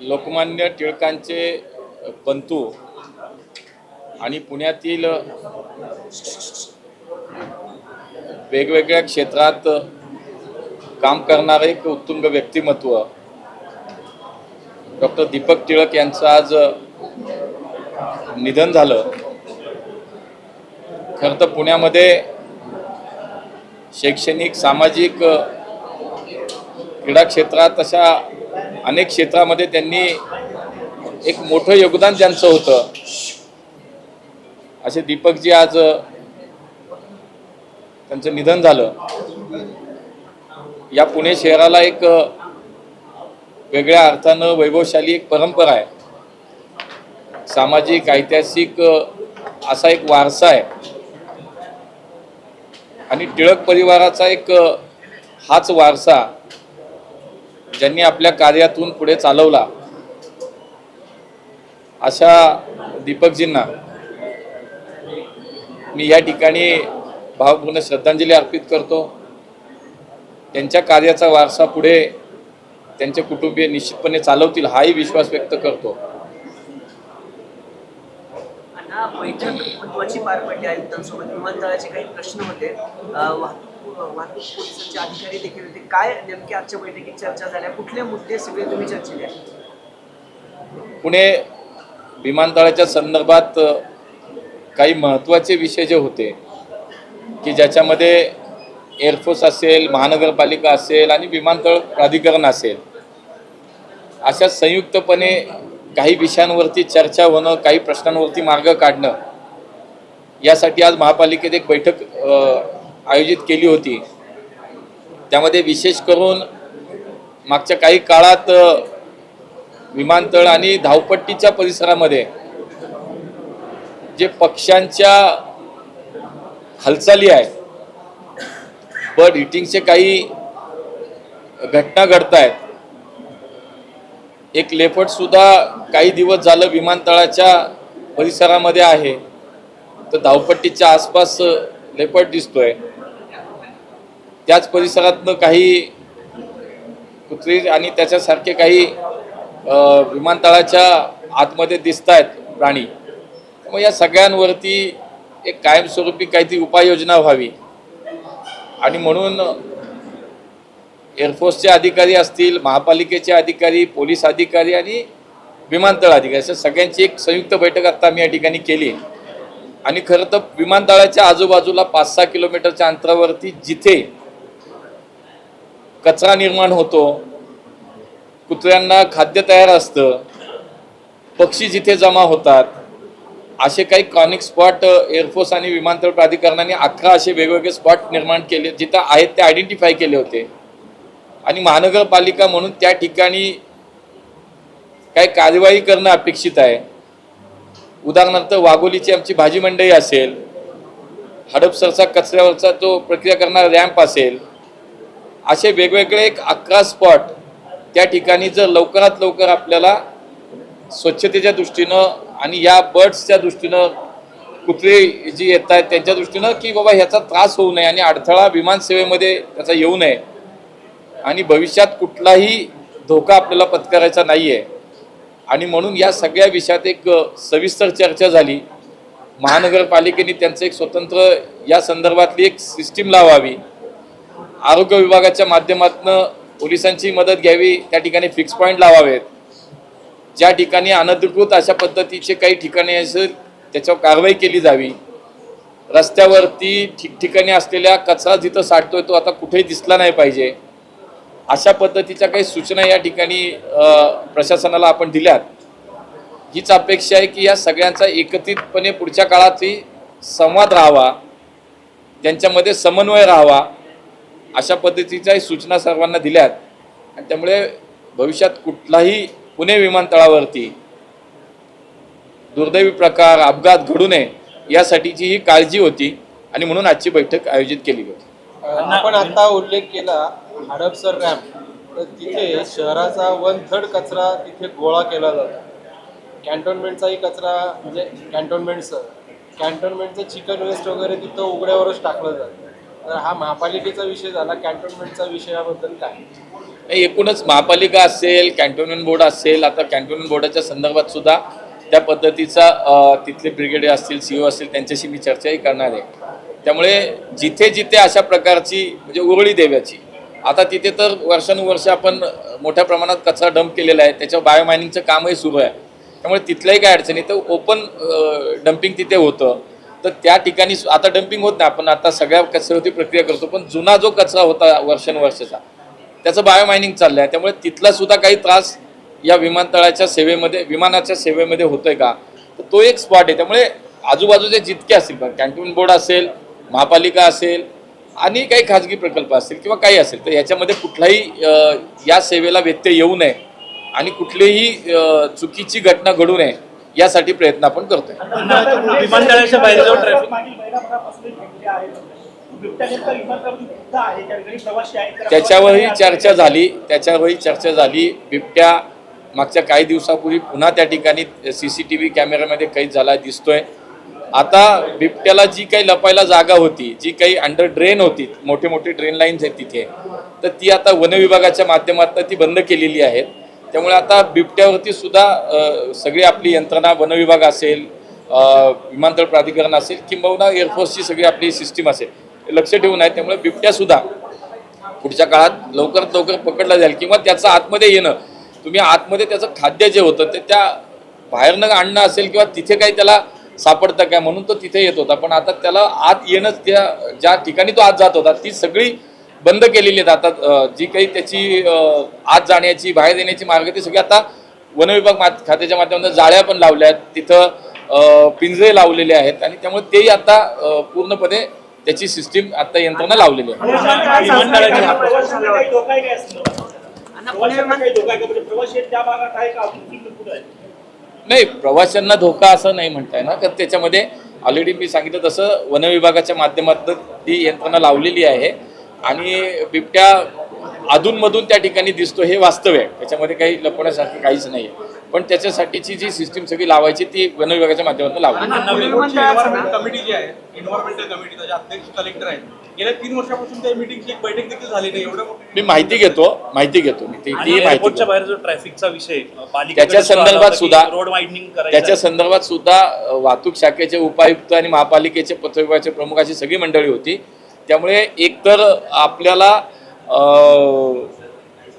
लोकमान्य टिळकांचे पंतू आणि पुण्यातील वेगवेगळ्या क्षेत्रात काम करणारे एक उत्तुंग व्यक्तिमत्व. डॉक्टर दीपक टिळक यांचं आज निधन झालं. खरं तर पुण्यामध्ये शैक्षणिक सामाजिक क्रीडा क्षेत्रात अशा अनेक क्षेत्रामध्ये त्यांनी एक मोठं योगदान त्यांचं होतं. असे दीपकजी आज त्यांचं निधन झालं. या पुणे शहराला एक वेगळ्या अर्थानं वैभवशाली एक परंपरा आहे. सामाजिक ऐतिहासिक असा एक वारसा आहे. आणि टिळक परिवाराचा एक हाच वारसा ज्यांनी आपल्या कार्यातून पुढे चालवला अशा दीपकजींना मी या ठिकाणी भावपूर्ण श्रद्धांजली अर्पित करतो. त्यांच्या कार्याचा वारसा पुढे त्यांचे कुटुंबीय निश्चितपणे चालवतील हाही विश्वास व्यक्त करतो. बैठक महत्वाची पार पडली. आयुक्तांसोबत विमानतळाचे काही प्रश्न होते. वाहतूक वाहतूक पोलिसांचे अधिकारी देखील होते काय नेमकी आजच्या बैठकीत चर्चा झाल्या कुठले मुद्दे सगळे तुम्ही चर्चेले पुणे विमानतळाच्या संदर्भात काही महत्त्वाचे विषय जे होते की ज्याच्यामध्ये एअरफोर्स असेल महानगरपालिका असेल आणि विमानतळ प्राधिकरण असेल अशा संयुक्तपणे काही विषयांवरती चर्चा होणं काही प्रश्नांवरती मार्ग काढणं यासाठी आज महापालिकेत एक बैठक आयोजित केली होती. त्यामध्ये विशेष करून मागच्या काही काळात विमानतळ आणि धावपट्टीच्या परिसरामध्ये जे पक्ष्यांच्या हालचाली आहे बर्ड हिटिंगचे काही घटना घडत आहेत एक लेफट सुद्धा काही दिवस झालं विमानतळाच्या परिसरामध्ये आहे. तर धावपट्टीच्या आसपास लेपट दिसतोय. त्याच परिसरातनं काही कुत्री आणि त्याच्यासारखे काही विमानतळाच्या आतमध्ये दिसत आहेत प्राणी. मग या सगळ्यांवरती एक कायमस्वरूपी काहीतरी उपाययोजना व्हावी. आणि म्हणून एअरफोर्सचे अधिकारी असतील महापालिकेचे अधिकारी पोलीस अधिकारी आणि विमानतळ अधिकारी अशा सगळ्यांची एक संयुक्त बैठक आता आम्ही या ठिकाणी केली. आणि खरं तर विमानतळाच्या आजूबाजूला पाच सहा किलोमीटरच्या अंतरावरती जिथे कचरा निर्माण होतो. कुत्र्यांना खाद्य तयार असतं. पक्षी जिथे जमा होतात. असे काही कॉनिक स्पॉट एअरफोर्स आणि विमानतळ प्राधिकरणाने अकरा असे वेगवेगळे स्पॉट निर्माण केले जिथं आहेत ते आयडेंटिफाय केले होते. आणि महानगरपालिका म्हणून त्या ठिकाणी काही कार्यवाही करणं अपेक्षित आहे. उदाहरणार्थ वाघोलीची आमची भाजी मंडई असेल. हडपसरचा कचऱ्यावरचा तो प्रक्रिया करणारा रॅम्प असेल. असे वेगवेगळे एक अकरा स्पॉट त्या ठिकाणी जर लवकरात लवकर आपल्याला स्वच्छतेच्या दृष्टीनं आणि या बर्ड्सच्या दृष्टीनं कुत्रे जी येत आहेत त्यांच्या दृष्टीनं की बाबा ह्याचा त्रास होऊ नये आणि अडथळा विमानसेवेमध्ये त्याचा येऊ नये. आणि भविष्यात कुठलाही धोका आपल्याला पत्करायचा नाही आहे आणि म्हणून या सगळ्या विषयात एक सविस्तर चर्चा झाली. महानगरपालिकेने त्यांचं एक स्वतंत्र या संदर्भातली एक सिस्टीम लावावी. आरोग्य विभागाच्या माध्यमातून पोलिसांची मदत घ्यावी त्या ठिकाणी फिक्स पॉईंट लावावेत. ज्या ठिकाणी अनधिकृत अशा पद्धतीचे काही ठिकाणी असेल त्याच्यावर कारवाई केली जावी. रस्त्यावरती ठिकठिकाणी असलेल्या कचरा जिथं साठतोय तो आता कुठेही दिसला नाही पाहिजे. अशा पद्धतीच्या काही सूचना या ठिकाणी प्रशासनाला आपण दिल्यात. हीच अपेक्षा आहे की या सगळ्यांचा एकत्रितपणे पुढच्या काळातही संवाद राहावा त्यांच्यामध्ये समन्वय राहावा अशा पद्धतीच्याही सूचना सर्वांना दिल्यात. आणि त्यामुळे भविष्यात कुठलाही पुणे विमानतळावरती दुर्दैवी प्रकार अपघात घडू नये यासाठीची ही काळजी होती आणि म्हणून आजची बैठक आयोजित केली होती. आपण आता उल्लेख केला हडपसर रॅम्प. तिथे शहराचा वन थर्ड कचरा तिथे गोळा केला जातो. कॅन्टोन्मेंटचाही कचरा म्हणजे कॅन्टोन्मेंटचं. कॅन्टोन्मेंटचं चिकन वेस्ट वगैरे तिथं उघड्यावरच टाकलं जातं. तर हा महापालिकेचा विषय झाला कॅन्टोन्मेंटचा विषयाबद्दल काय? नाही, एकूणच महापालिका असेल कॅन्टोन्मेंट बोर्ड असेल आता कॅन्टोन्मेंट बोर्डाच्या संदर्भात सुद्धा त्या पद्धतीचा तिथले ब्रिगेडियर असतील सी असतील त्यांच्याशी मी चर्चाही करणार आहे. त्यामुळे जिथे जिथे अशा प्रकारची म्हणजे उरळी देव्याची आता तिथे तर वर्षानुवर्ष आपण मोठ्या प्रमाणात कचरा डंप केलेला आहे त्याच्यावर बायोमायनिंगचं कामही सुरू आहे. त्यामुळे तिथल्याही काय अडचणी तर ओपन डम्पिंग तिथे होतं. तर त्या ठिकाणी आता डम्पिंग होत नाही. आपण आता सगळ्या कचऱ्यावरती प्रक्रिया करतो पण जुना जो कचरा होता वर्षानुवर्षाचा त्याचं बायोमायनिंग चाललं आहे त्यामुळे तिथला सुद्धा काही त्रास या विमानतळाच्या सेवेमध्ये विमानाच्या सेवेमध्ये होतोय का? तर तो एक स्पॉट आहे. त्यामुळे आजूबाजूचे जितके असतील कॅन्टोन्मेंट बोर्ड असेल महापालिका असेल आणि काही खाजगी प्रकल्प असतील किंवा काही असेल तर याच्यामध्ये कुठलाही या सेवेला व्यत्यय येऊ नये. आणि कुठलीही चुकीची घटना घडू नये. यासाठी प्रयत्न आपण करतोय. विमानतळाच्या बाहेर जाऊन ट्रॅफिक त्याच्यावरही चर्चा झाली त्याच्यावरही चर्चा झाली. बिबट्या मागच्या काही दिवसापूर्वी पुन्हा त्या ठिकाणी सी सी टी व्ही कॅमेऱ्यामध्ये कैद झाला दिसतोय. आता बिबट्याला जी काही लपायला जागा होती जी काही अंडर ड्रेन होती मोठे मोठे ड्रेन लाईन्स आहेत तिथे तर ती आता वन विभागाच्या माध्यमातून ती बंद केलेली आहेत. त्यामुळे आता बिबट्यावरती सुद्धा सगळी आपली यंत्रणा वनविभाग असेल विमानतळ प्राधिकरण असेल किंबहुना एअरफोर्सची सगळी आपली सिस्टीम असेल लक्ष ठेवून आहे. त्यामुळे बिबट्यासुद्धा पुढच्या काळात लवकरात लवकर पकडला जाईल किंवा त्याचं आतमध्ये येणं तुम्ही आतमध्ये त्याचं खाद्य जे होतं ते त्या बाहेरनं आणणं असेल किंवा तिथे काही त्याला सापडतं काय म्हणून तो तिथे येत होता. पण आता त्याला आत येणंच त्या ज्या ठिकाणी तो आत जात होता ती सगळी बंद केलेली आहेत आता जी काही त्याची आत जाण्याची बाहेर येण्याची मार्ग ती सगळी आता वन विभाग मा- खात्याच्या माध्यमातून जाळ्या पण लावल्या आहेत. तिथं पिंजरे लावलेले आहेत आणि त्यामुळे तेही आता पूर्णपणे त्याची सिस्टीम आता यंत्रणा लावलेली आहे. म्हणजे आहे नाही प्रवाशांना धोका असं नाही म्हणताय ना. तर त्याच्यामध्ये ऑलरेडी मी सांगितलं तसं वन विभागाच्या माध्यमातून ती यंत्रणा लावलेली आहे. आणि बिबट्या अधूनमधून त्या ठिकाणी दिसतो हे वास्तव आहे. त्याच्यामध्ये काही लपवण्यासारखं काहीच नाही आहे. पण त्याच्यासाठीची जी सिस्टीम सगळी लावायची ती वन विभागाच्या माध्यमातून लावली. कमिटी जी आहे एन्व्हायरमेंटल अध्यक्ष कलेक्टर आहेत गेल्या तीन वर्षापासून त्या मीटिंगची एक बैठक देखील झाली नाही. एवढं मोठं मी माहिती घेतो माहिती घेतो. मी ती माहिती बाहेर जो ट्रॅफिकचा विषय त्याच्या संदर्भात सुद्धा- रोड वाईडनिंग करायचं त्याच्या संदर्भात सुद्धा वाहतूक शाखेचे उपायुक्त आणि महापालिकेचे पथविभागाचे प्रमुख अशी सगळी मंडळी होती. त्यामुळे एकतर आपल्याला अ,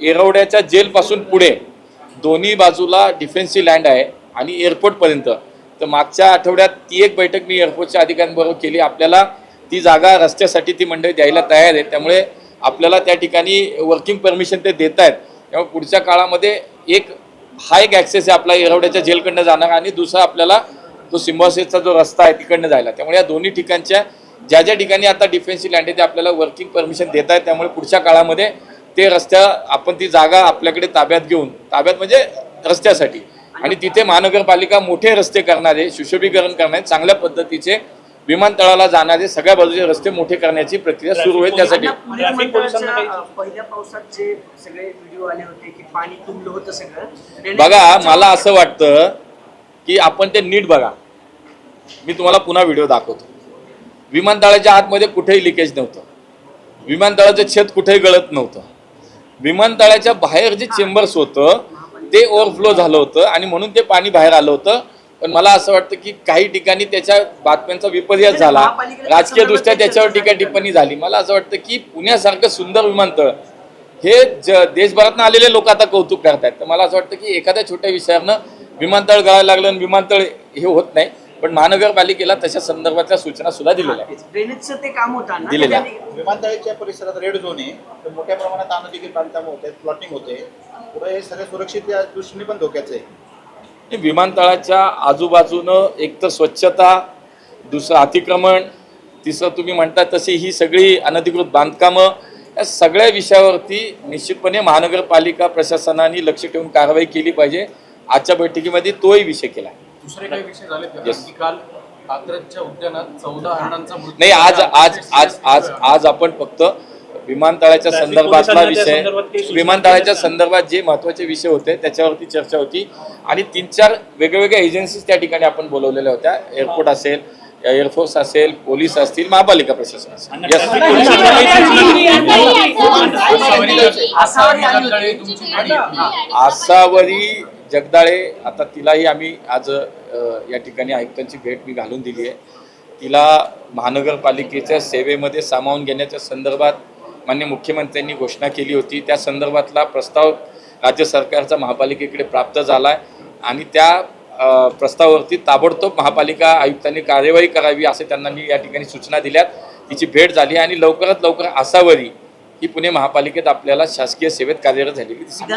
येरवड्याच्या जेलपासून पुढे दोन्ही बाजूला डिफेन्सची लँड आहे आणि एअरपोर्टपर्यंत तर मागच्या आठवड्यात ती एक बैठक मी एअरपोर्टच्या अधिकाऱ्यांबरोबर केली. आपल्याला ती जागा रस्त्यासाठी ती मंडळी द्यायला तयार आहे. त्यामुळे आपल्याला त्या ठिकाणी वर्किंग परमिशन ते देत आहेत त्यामुळे पुढच्या काळामध्ये एक हा एक ॲक्सेस आहे आपला येरवड्याच्या जेलकडनं जाणार आणि दुसरा आपल्याला तो सिम्बॉसिसचा जो रस्ता आहे तिकडनं जायला. त्यामुळे या दोन्ही ठिकाणच्या ज्या ज्या ठिकाणी आता डिफेन्सची लँड आहे ते आपल्याला वर्किंग परमिशन देत आहेत त्यामुळे पुढच्या काळामध्ये ते रस्त्या आपण ती जागा आपल्याकडे ताब्यात घेऊन ताब्यात म्हणजे रस्त्यासाठी. आणि तिथे महानगरपालिका मोठे रस्ते करणारे सुशोभीकरण करणारे चांगल्या पद्धतीचे विमानतळाला जाणारे सगळ्या बाजूचे रस्ते मोठे करण्याची प्रक्रिया सुरू होईल त्यासाठी. पहिल्या पावसात जे सगळे व्हिडिओ आले होते की पाणी तुंबलं होतं सगळं बघा मला असं वाटतं की आपण ते नीट बघा. मी तुम्हाला पुन्हा व्हिडिओ दाखवतो. विमानतळाच्या आतमध्ये कुठेही लिकेज नव्हतं. विमानतळाचं छत कुठेही गळत नव्हतं. विमानतळाच्या बाहेर जे चेंबर्स होतं ते ओव्हरफ्लो झालं होतं आणि म्हणून ते पाणी बाहेर आलं होतं. पण मला असं वाटतं की काही ठिकाणी त्याच्या बातम्यांचा विपर्यास झाला. राजकीय दृष्ट्या त्याच्यावर टीका टिप्पणी झाली. मला असं वाटतं की पुण्यासारखं सुंदर विमानतळ हे ज देशभरातनं आलेले लोक आता कौतुक करतायत. तर मला असं वाटतं की एखाद्या छोट्या विषयानं विमानतळ गळायला लागलं आणि विमानतळ हे होत नाही. पण महानगरपालिकेला तशा संदर्भातल्या सूचना सुद्धा दिलेल्या आहेत. ड्रेनेजचं ते काम होतं. दिलेलं आहे. विमानतळाच्या परिसरात रेड झोन आहे. तर मोठ्या प्रमाणात अनधिकृत बांधकाम होत प्लॉटिंग होते. पुढे हे सगळं सुरक्षित दृष्टीने पण धोक्याचं आहे. हे विमानतळाच्या आजूबाजूनं एकतर स्वच्छता दुसरं अतिक्रमण तिसरं तुम्ही म्हणता तशी ही सगळी अनधिकृत बांधकामं. या सगळ्या विषयावरती निश्चितपणे महानगरपालिका प्रशासनाने लक्ष ठेवून कारवाई केली पाहिजे. आजच्या बैठकीमध्ये तोही विषय केला दुसरे काही विषय झाले. की काल कात्रजच्या उद्यानात चौदा हरणांचा मृत्यू नाही आज. आज आज आज आज आपण फक्त विमानतळाच्या संदर्भातला विषय विमानतळाच्या? संदर्भात जे महत्त्वाचे विषय होते त्याच्यावरती चर्चा होती आणि तीन चार वेगवेगळ्या एजन्सीज त्या ठिकाणी आपण बोलवलेल्या होत्या एअरपोर्ट असेल एअरफोर्स असेल पोलीस असतील महापालिका प्रशासन असेल. आसावरी जगदाळे आता तिलाही आम्ही आज या ठिकाणी आयुक्तांची भेट मी घालून दिली आहे. तिला महानगरपालिकेच्या सेवेमध्ये सामावून घेण्याच्या संदर्भात मान्य मुख्यमंत्र्यांनी घोषणा केली होती. त्या संदर्भातला प्रस्ताव राज्य सरकारचा महापालिकेकडे प्राप्त झाला आहे आणि त्या प्रस्तावावरती ताबडतोब महापालिका आयुक्तांनी कार्यवाही करावी असे त्यांना मी या ठिकाणी सूचना दिल्यात. तिची भेट झाली आणि लवकरात लवकर आसावरी ही पुणे महापालिकेत आपल्याला शासकीय सेवेत कार्यरत झालेली दिसेल